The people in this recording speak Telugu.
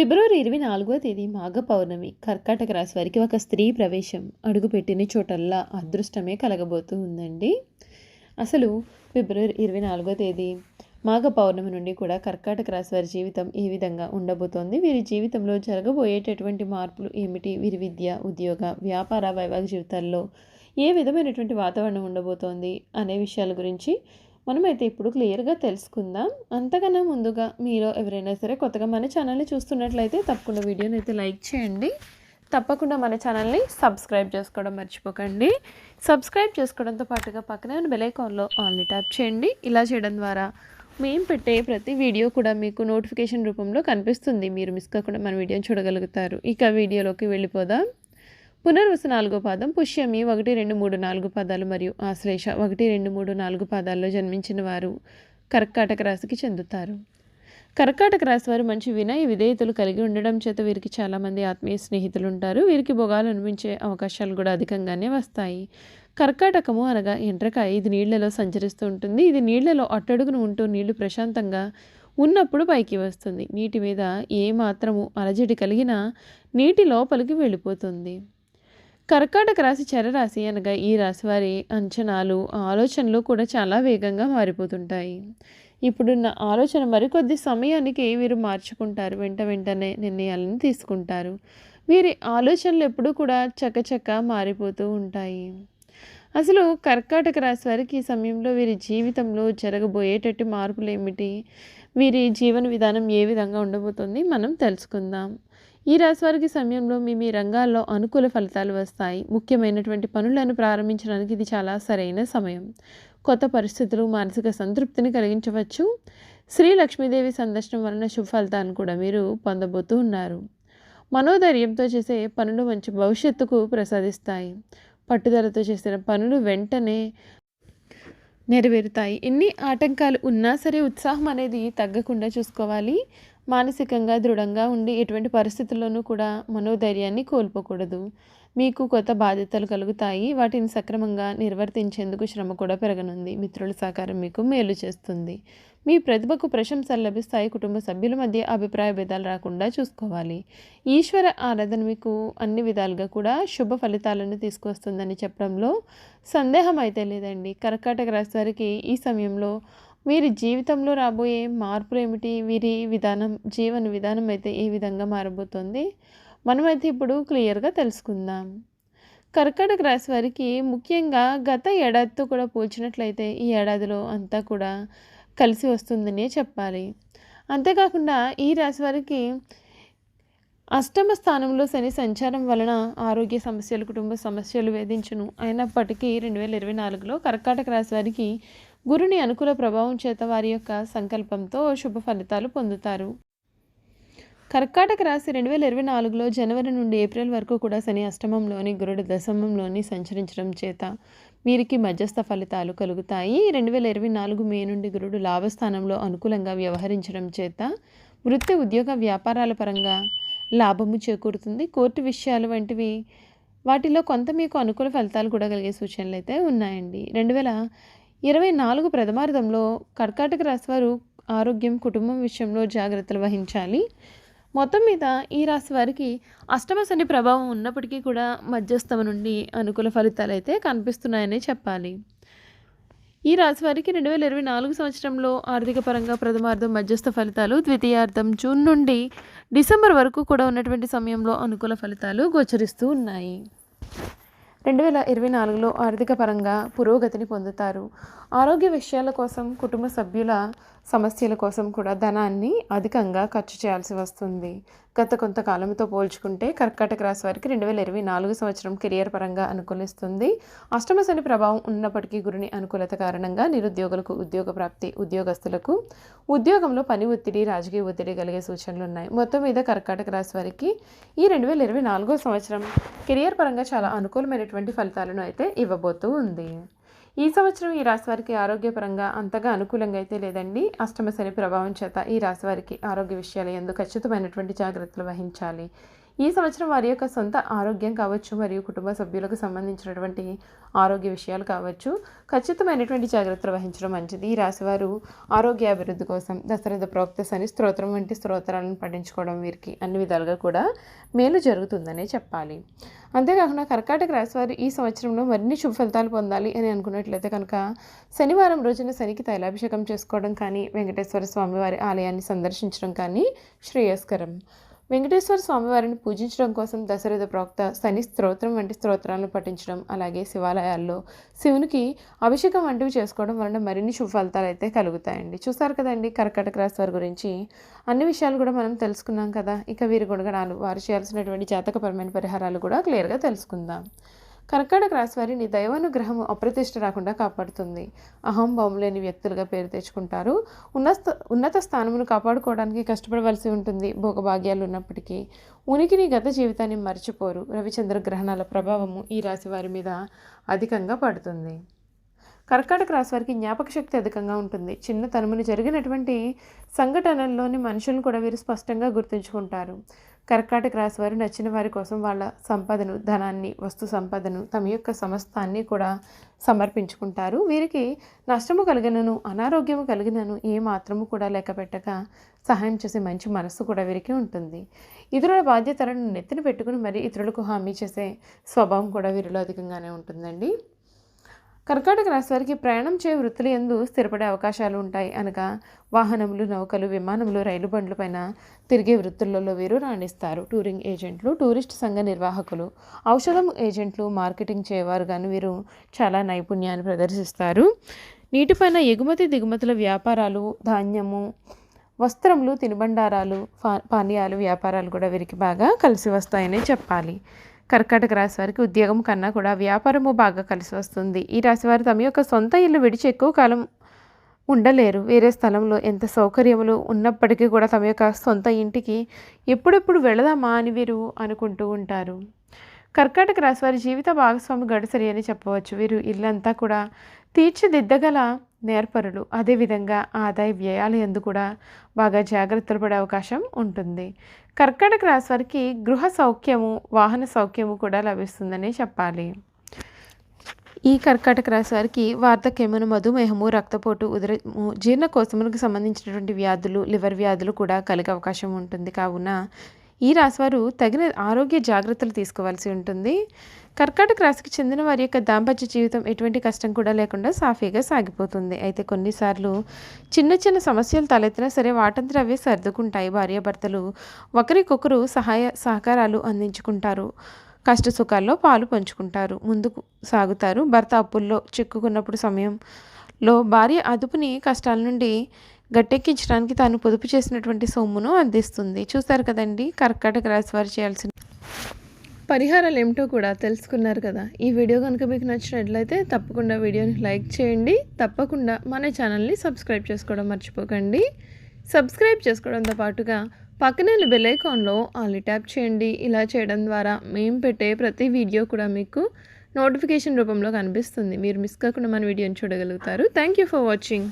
ఫిబ్రవరి ఇరవై నాలుగో తేదీ మాఘ పౌర్ణమి కర్కాటక రాశి వారికి ఒక స్త్రీ ప్రవేశం అడుగుపెట్టిన చోటల్లా అదృష్టమే కలగబోతూ ఉందండి. అసలు ఫిబ్రవరి ఇరవై నాలుగో తేదీ మాఘ పౌర్ణమి నుండి కూడా కర్కాటక రాశి వారి జీవితం ఏ విధంగా ఉండబోతోంది? వీరి జీవితంలో జరగబోయేటటువంటి మార్పులు ఏమిటి? వీరి విద్య ఉద్యోగ వ్యాపార వైవాహిక జీవితాల్లో ఏ విధమైనటువంటి వాతావరణం ఉండబోతోంది? అనే విషయాల గురించి మనమైతే ఇప్పుడు క్లియర్గా తెలుసుకుందాం. అంతకన్నా ముందుగా మీరు ఎవరైనా సరే కొత్తగా మన ఛానల్ని చూస్తున్నట్లయితే తప్పకుండా వీడియోని అయితే లైక్ చేయండి. తప్పకుండా మన ఛానల్ని సబ్స్క్రైబ్ చేసుకోవడం మర్చిపోకండి. సబ్స్క్రైబ్ చేసుకోవడంతో పాటుగా పక్కనే ఉన్న బెలైకాన్లో ఆల్ని ట్యాప్ చేయండి. ఇలా చేయడం ద్వారా మేము పెట్టే ప్రతి వీడియో కూడా మీకు నోటిఫికేషన్ రూపంలో కనిపిస్తుంది. మీరు మిస్ కాకుండా మన వీడియోని చూడగలుగుతారు. ఇక వీడియోలోకి వెళ్ళిపోదాం. పునర్వసు నాలుగో పాదం పుష్యమి ఒకటి రెండు మూడు నాలుగు పాదాలు మరియు ఆశ్లేష ఒకటి రెండు మూడు నాలుగు పాదాల్లో జన్మించిన వారు కర్కాటక రాశికి చెందుతారు. కర్కాటక రాశి వారు మంచి వినయ విధేయతలు కలిగి ఉండడం చేత వీరికి చాలామంది ఆత్మీయ స్నేహితులు ఉంటారు. వీరికి భోగాలు అనిపించే అవకాశాలు కూడా అధికంగానే వస్తాయి. కర్కాటకము అనగా ఎండ్రకాయ. ఇది నీళ్ళలో సంచరిస్తూ ఉంటుంది. ఇది నీళ్ళలో అట్టడుగును ఉంటూ నీళ్ళు ప్రశాంతంగా ఉన్నప్పుడు పైకి వస్తుంది. నీటి మీద ఏ మాత్రము అలజడి కలిగినా నీటి లోపలికి వెళ్ళిపోతుంది. కర్కాటక రాశి చరరాశి అనగా ఈ రాశి వారి అంచనాలు ఆలోచనలు కూడా చాలా వేగంగా మారిపోతుంటాయి. ఇప్పుడున్న ఆలోచన మరికొద్ది సమయానికి వీరు మార్చుకుంటారు. వెంట వెంటనే నిర్ణయాలను తీసుకుంటారు. వీరి ఆలోచనలు ఎప్పుడూ కూడా చకచక మారిపోతూ ఉంటాయి. అసలు కర్కాటక రాశి వారికి ఈ సమయంలో వీరి జీవితంలో జరగబోయేటట్టు మార్పులు ఏమిటి? వీరి జీవన విధానం ఏ విధంగా ఉండబోతుంది? మనం తెలుసుకుందాం. ఈ రాశివారికి సమయంలో మీ మీ రంగాల్లో అనుకూల ఫలితాలు వస్తాయి. ముఖ్యమైనటువంటి పనులను ప్రారంభించడానికి ఇది చాలా సరైన సమయం. కొత్త పరిస్థితులు మానసిక సంతృప్తిని కలిగించవచ్చు. శ్రీ లక్ష్మీదేవి సందర్శనం వలన శుభ ఫలితాలను కూడా మీరు పొందబోతూ ఉన్నారు. మనోధైర్యంతో చేసే పనులు మంచి భవిష్యత్తుకు ప్రసాదిస్తాయి. పట్టుదలతో చేసిన పనులు వెంటనే నెరవేరుతాయి. ఎన్ని ఆటంకాలు ఉన్నా సరే ఉత్సాహం అనేది తగ్గకుండా చూసుకోవాలి. మానసికంగా దృఢంగా ఉండి ఎటువంటి పరిస్థితుల్లోనూ కూడా మనోధైర్యాన్ని కోల్పోకూడదు. మీకు కొత్త బాధ్యతలు కలుగుతాయి. వాటిని సక్రమంగా నిర్వర్తించేందుకు శ్రమ కూడా పెరగనుంది. మిత్రుల సహకారం మీకు మేలు చేస్తుంది. మీ ప్రతిభకు ప్రశంసలు లభిస్తాయి. కుటుంబ సభ్యుల మధ్య అభిప్రాయ భేదాలు రాకుండా చూసుకోవాలి. ఈశ్వర ఆరాధన మీకు అన్ని విధాలుగా కూడా శుభ ఫలితాలను తీసుకొస్తుందని చెప్పడంలో సందేహం అయితే లేదండి. కర్కాటక రాశి వారికి ఈ సమయంలో వీరి జీవితంలో రాబోయే మార్పులు ఏమిటి వీరి విధానం జీవన విధానం అయితే ఏ విధంగా మారబోతోంది? మనమైతే ఇప్పుడు క్లియర్గా తెలుసుకుందాం. కర్కాటక రాశి వారికి ముఖ్యంగా గత ఏడాదితో కూడా పోల్చినట్లయితే ఈ ఏడాదిలో అంతా కూడా కలిసి వస్తుందనే చెప్పాలి. అంతేకాకుండా ఈ రాశి వారికి అష్టమ స్థానంలో శని సంచారం వలన ఆరోగ్య సమస్యలు కుటుంబ సమస్యలు వేధించును. అయినప్పటికీ రెండు వేల ఇరవై నాలుగులో కర్కాటక రాశి వారికి గురుని అనుకూల ప్రభావం చేత వారి యొక్క సంకల్పంతో శుభ ఫలితాలు పొందుతారు. కర్కాటక రాశి రెండు వేల ఇరవై నాలుగులో జనవరి నుండి ఏప్రిల్ వరకు కూడా శని అష్టమంలోని గురుడు దశమంలోని సంచరించడం చేత వీరికి మధ్యస్థ ఫలితాలు కలుగుతాయి. రెండు వేల ఇరవై నాలుగు మే నుండి గురుడు లాభస్థానంలో అనుకూలంగా వ్యవహరించడం చేత వృత్తి ఉద్యోగ వ్యాపారాల పరంగా లాభము చేకూరుతుంది. కోర్టు విషయాలు వంటివి వాటిలో కొంత మీకు అనుకూల ఫలితాలు కూడా కలిగే సూచనలు అయితే ఉన్నాయండి. రెండు వేల ఇరవై నాలుగు ప్రథమార్థంలో కర్కాటక రాశి వారు ఆరోగ్యం కుటుంబం విషయంలో జాగ్రత్తలు వహించాలి. మొత్తం మీద ఈ రాశి వారికి అష్టమ శని ప్రభావం ఉన్నప్పటికీ కూడా మధ్యస్థమ నుండి అనుకూల ఫలితాలు అయితే కనిపిస్తున్నాయని చెప్పాలి. ఈ రాశి వారికి రెండు వేల ఇరవై నాలుగు సంవత్సరంలో ఆర్థిక పరంగా ప్రథమార్థం మధ్యస్థ ఫలితాలు ద్వితీయార్థం జూన్ నుండి డిసెంబర్ వరకు కూడా ఉన్నటువంటి సమయంలో అనుకూల ఫలితాలు గోచరిస్తూ ఉన్నాయి. రెండు వేల ఇరవై నాలుగులో ఆర్థిక పరంగా పురోగతిని పొందుతారు. ఆరోగ్య విషయాల కోసం కుటుంబ సభ్యుల సమస్యల కోసం కూడా ధనాన్ని అధికంగా ఖర్చు చేయాల్సి వస్తుంది. గత కొంతకాలంతో పోల్చుకుంటే కర్కాటక రాశి వారికి రెండు వేల ఇరవై నాలుగు సంవత్సరం కెరియర్ పరంగా అనుకూలిస్తుంది. అష్టమ శని ప్రభావం ఉన్నప్పటికీ గురుని అనుకూలత కారణంగా నిరుద్యోగులకు ఉద్యోగ ప్రాప్తి ఉద్యోగస్తులకు ఉద్యోగంలో పని ఒత్తిడి రాజకీయ ఒత్తిడి కలిగే సూచనలు ఉన్నాయి. మొత్తం మీద కర్కాటక రాశి వారికి ఈ రెండు వేల ఇరవై నాలుగో సంవత్సరం కెరియర్ పరంగా చాలా అనుకూలమైనటువంటి ఫలితాలను అయితే ఇవ్వబోతూ ఉంది. ఈ సంవత్సరం ఈ రాశి వారికి ఆరోగ్యపరంగా అంతగా అనుకూలంగా అయితే లేదండి. అష్టమ శని ప్రభావం చేత ఈ రాశి వారికి ఆరోగ్య విషయాలు ఎందుకు ఖచ్చితమైనటువంటి జాగ్రత్తలు వహించాలి. ఈ సంవత్సరం వారి యొక్క సొంత ఆరోగ్యం కావచ్చు మరియు కుటుంబ సభ్యులకు సంబంధించినటువంటి ఆరోగ్య విషయాలు కావచ్చు ఖచ్చితమైనటువంటి జాగ్రత్తలు వహించడం మంచిది. ఈ రాశివారు ఆరోగ్య అభివృద్ధి కోసం దశరథ ప్రోక్తస్ శని స్తోత్రం వంటి స్తోత్రాలను పఠించుకోవడం వీరికి అన్ని విధాలుగా కూడా మేలు జరుగుతుందనే చెప్పాలి. అంతేకాకుండా కర్కాటక రాశి వారు ఈ సంవత్సరంలో మరిన్ని శుభ ఫలితాలు పొందాలి అని అనుకున్నట్లయితే కనుక శనివారం రోజున శనికి తైలాభిషేకం చేసుకోవడం కానీ వెంకటేశ్వర స్వామివారి ఆలయాన్ని సందర్శించడం కానీ శ్రేయస్కరం. వెంకటేశ్వర స్వామివారిని పూజించడం కోసం దశరథ ప్రోక్త శని స్తోత్రం వంటి స్తోత్రాలను పఠించడం అలాగే శివాలయాల్లో శివునికి అభిషేకం వంటివి చేసుకోవడం వలన మరిన్ని శుభఫలితాలు అయితే కలుగుతాయండి. చూసారు కదండి కర్కటక రాశి వారి గురించి? అన్ని విషయాలు కూడా మనం తెలుసుకున్నాం కదా. ఇక వీరి గుణగణాలు వారు చేయాల్సినటువంటి జాతకపరమైన పరిహారాలు కూడా క్లియర్గా తెలుసుకుందాం. కర్కాటక రాశి వారిని దైవానుగ్రహము అప్రతిష్ట రాకుండా కాపాడుతుంది. అహంభావం లేని వ్యక్తులుగా పేరు తెచ్చుకుంటారు. ఉన్నత ఉన్నత స్థానమును కాపాడుకోవడానికి కష్టపడవలసి ఉంటుంది భోగభాగ్యాలు ఉన్నప్పటికీ. ఉనికిని గత జీవితాన్ని మర్చిపోరు. రవిచంద్ర గ్రహణాల ప్రభావము ఈ రాశి వారి మీద అధికంగా పడుతుంది. కర్కాటక రాశి వారికి జ్ఞాపక శక్తి అధికంగా ఉంటుంది. చిన్న తనమును జరిగినటువంటి సంఘటనల్లోని మనుషులను కూడా వీరు స్పష్టంగా గుర్తుంచుకుంటారు. కర్కాటక రాశి వారు నచ్చిన వారి కోసం వాళ్ళ సంపదను ధనాన్ని వస్తు సంపదను తమ యొక్క సమస్తాన్ని కూడా సమర్పించుకుంటారు. వీరికి నష్టము కలిగినను అనారోగ్యము కలిగినను ఏ మాత్రము కూడా లేకపెట్టక సహాయం చేసే మంచి మనస్సు కూడా వీరికి ఉంటుంది. ఇతరుల బాధ్యతలను నెత్తిన పెట్టుకుని మరి ఇతరులకు హామీ చేసే స్వభావం కూడా వీరిలో అధికంగానే ఉంటుందండి. కర్కాటక రాశి వారికి ప్రయాణం చే వృత్తులు ఎందు స్థిరపడే అవకాశాలు ఉంటాయి. అనగా వాహనములు నౌకలు విమానములు రైలు బండ్ల పైన తిరిగే వృత్తులలో వీరు రాణిస్తారు. టూరింగ్ ఏజెంట్లు టూరిస్ట్ సంఘ నిర్వాహకులు ఔషధం ఏజెంట్లు మార్కెటింగ్ చేయవారు కానీ వీరు చాలా నైపుణ్యాన్ని ప్రదర్శిస్తారు. నీటిపైన ఎగుమతి దిగుమతుల వ్యాపారాలు ధాన్యము వస్త్రములు తినుబండారాలు పానీయాలు వ్యాపారాలు కూడా వీరికి బాగా కలిసి వస్తాయని చెప్పాలి. కర్కాటక రాశి వారికి ఉద్యోగం కన్నా కూడా వ్యాపారము బాగా కలిసి వస్తుంది. ఈ రాశివారు తమ యొక్క సొంత ఇల్లు విడిచి ఎక్కువ కాలం ఉండలేరు. వేరే స్థలంలో ఎంత సౌకర్యములు ఉన్నప్పటికీ కూడా తమ యొక్క సొంత ఇంటికి ఎప్పుడెప్పుడు వెళదామా అని వీరు అనుకుంటూ ఉంటారు. కర్కాటక రాశి వారి జీవిత భాగస్వామి గడసరి అని చెప్పవచ్చు. వీరు ఇల్లంతా కూడా తీర్చిదిద్దగల నేర్పరులు అదేవిధంగా ఆదాయ వ్యయాలు ఎందు కూడా బాగా జాగ్రత్తలు పడే అవకాశం ఉంటుంది. కర్కటక రాశి వారికి గృహ సౌఖ్యము వాహన సౌఖ్యము కూడా లభిస్తుందని చెప్పాలి. ఈ కర్కాటక రాశి వారికి వార్ధక్యమును మధుమేహము రక్తపోటు ఉదరము జీర్ణకోశములకు సంబంధించినటువంటి వ్యాధులు లివర్ వ్యాధులు కూడా కలిగే అవకాశం ఉంటుంది. కావున ఈ రాశివారు తగిన ఆరోగ్య జాగ్రత్తలు తీసుకోవాల్సి ఉంటుంది. కర్కాటక రాశికి చెందిన వారి యొక్క దాంపత్య జీవితం ఎటువంటి కష్టం కూడా లేకుండా సాఫీగా సాగిపోతుంది. అయితే కొన్నిసార్లు చిన్న చిన్న సమస్యలు తలెత్తినా సరే వాటంతా అవే సర్దుకుంటాయి. భార్యాభర్తలు ఒకరికొకరు సహాయ సహకారాలు అందించుకుంటారు. కష్ట సుఖాల్లో పాలు పంచుకుంటారు. ముందుకు సాగుతారు. భర్త అప్పుల్లో చిక్కుకున్నప్పుడు సమయంలో భార్య అదుపుని కష్టాల నుండి గట్టెక్కించడానికి తాను పొదుపు చేసినటువంటి సొమ్మును అందిస్తుంది. చూస్తారు కదండి కర్కాటక రాశి వారు చేయాల్సిన పరిహారాలు ఏమిటో కూడా తెలుసుకున్నారు కదా. ఈ వీడియో కనుక మీకు నచ్చినట్లయితే తప్పకుండా వీడియోని లైక్ చేయండి. తప్పకుండా మన ఛానల్ని సబ్స్క్రైబ్ చేసుకోవడం మర్చిపోకండి. సబ్స్క్రైబ్ చేసుకోవడంతో పాటుగా పక్కనే బెల్ ఐకాన్లో ఆల్ని ట్యాప్ చేయండి. ఇలా చేయడం ద్వారా మేము పెట్టే ప్రతి వీడియో కూడా మీకు నోటిఫికేషన్ రూపంలో కనిపిస్తుంది. మీరు మిస్ కాకుండా మన వీడియోని చూడగలుగుతారు. Thank you for watching.